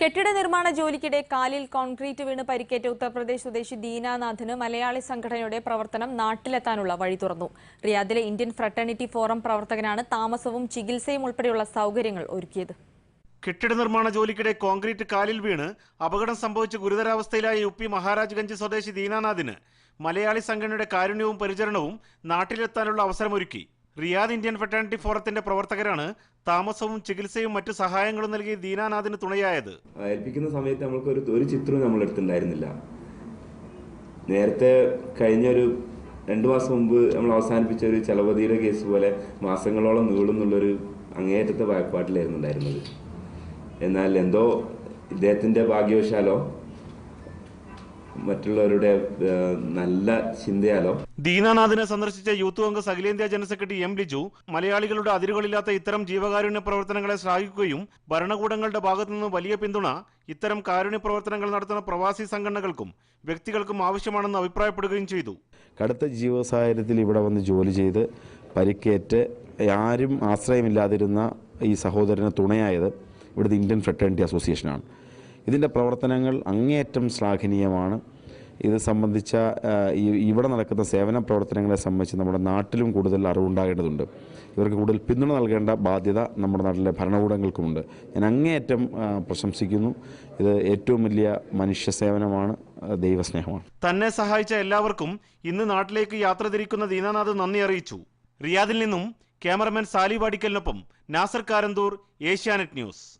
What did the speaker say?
കെട്ടിട നിർമ്മാണ ജോലിക്കിടെ കാലിൽ കോൺക്രീറ്റ് വീണ് പരിക്കേറ്റ ഉത്തർപ്രദേശ് സ്വദേശി ദീനാനാഥിന് മലയാളി സംഘടനയുടെ പ്രവർത്തനം നാട്ടിലെത്താനുള്ള വഴി തുറന്നു. റിയാദിലെ ഇന്ത്യൻ ഫ്രട്ടേണിറ്റി ഫോറം പ്രവർത്തകനാണ് താമസവും ചികിത്സയും ഉൾപ്പെടെയുള്ള സൗകര്യങ്ങൾ ഒരുക്കിയത്. കെട്ടിട നിർമ്മാണ ജോലിക്കിടെ കോൺക്രീറ്റ് കാലിൽ വീണ് അപകടം സംഭവിച്ച ഗുരുതരാവസ്ഥയിലായ യു പി മഹാരാജ്ഗഞ്ച് സ്വദേശി ദീനാനാഥിന് മലയാളി സംഘടനയുടെ കാരുണ്യവും പരിചരണവും നാട്ടിലെത്താനുള്ള അവസരമൊരുക്കി. റിയാദ് ഇന്ത്യൻ ഫെറ്റേണിറ്റി ഫോറത്തിന്റെ പ്രവർത്തകരാണ് താമസവും ചികിത്സയും മറ്റു സഹായങ്ങളും നൽകി ദീനാനാഥിന് തുണയായത്. ഏൽപ്പിക്കുന്ന സമയത്ത് നമ്മൾക്ക് ഒരു ഒരു ചിത്രവും നമ്മൾ എടുത്തിട്ടുണ്ടായിരുന്നില്ല നേരത്തെ കഴിഞ്ഞ ഒരു രണ്ട് മാസം മുമ്പ് നമ്മൾ അവസാനിപ്പിച്ച ഒരു ചലപതിയുടെ കേസ് പോലെ മാസങ്ങളോളം നീളുന്നുള്ളൊരു അങ്ങേയറ്റത്തെ വായ്പാട്ടിലായിരുന്നു ഉണ്ടായിരുന്നത്. എന്നാൽ എന്തോ ഇദ്ദേഹത്തിന്റെ ഭാഗ്യവശാലോ മറ്റുള്ളവരുടെ നല്ല ചിന്തയാലോ? ദീനാനാഥിനെ സന്ദർശിച്ച യൂത്ത് കോൺഗ്രസ് അഖിലേന്ത്യാ ജനറൽ സെക്രട്ടറി എം ലിജു മലയാളികളുടെ അതിരുകളില്ലാത്ത ഇത്തരം ജീവകാരുണ്യ പ്രവർത്തനങ്ങളെ ശ്ലാഘിക്കുകയും ഭരണകൂടങ്ങളുടെ ഭാഗത്തുനിന്ന് വലിയ പിന്തുണ ഇത്തരം കാരുണ്യ പ്രവർത്തനങ്ങൾ നടത്തുന്ന പ്രവാസി സംഘടനകൾക്കും വ്യക്തികൾക്കും ആവശ്യമാണെന്ന് അഭിപ്രായപ്പെടുകയും ചെയ്തു. കടുത്ത ജീവ സാഹചര്യത്തിൽ ഇവിടെ വന്ന് ജോലി ചെയ്ത് പരിക്കേറ്റ് ആരും ആശ്രയമില്ലാതിരുന്ന ഈ സഹോദരന് തുണയായത് ഇവിടുത്തെ ഇന്ത്യൻ ഫ്രട്ടേണിറ്റി അസോസിയേഷനാണ്. ഇതിന്റെ പ്രവർത്തനങ്ങൾ അങ്ങേയറ്റം ശ്ലാഘനീയമാണ്. ഇത് സംബന്ധിച്ച ഇവിടെ നടക്കുന്ന സേവന പ്രവർത്തനങ്ങളെ സംബന്ധിച്ച് നമ്മുടെ നാട്ടിലും കൂടുതൽ അറിവുണ്ടാകേണ്ടതുണ്ട്. ഇവർക്ക് കൂടുതൽ പിന്തുണ നൽകേണ്ട ബാധ്യത നമ്മുടെ നാട്ടിലെ ഭരണകൂടങ്ങൾക്കുമുണ്ട്. ഞാൻ അങ്ങേയറ്റം പ്രശംസിക്കുന്നു. ഇത് ഏറ്റവും വലിയ മനുഷ്യ സേവനമാണ് ദൈവസ്നേഹമാണ്. തന്നെ സഹായിച്ച എല്ലാവർക്കും ഇന്ന് നാട്ടിലേക്ക് യാത്ര തിരിക്കുന്ന ദീനാനാഥ് നന്ദി അറിയിച്ചു. റിയാദിൽ നിന്നും ക്യാമറമാൻ സാലി വാടിക്കലിനൊപ്പം നാസർ കാരന്തൂർ ഏഷ്യാനെറ്റ് ന്യൂസ്.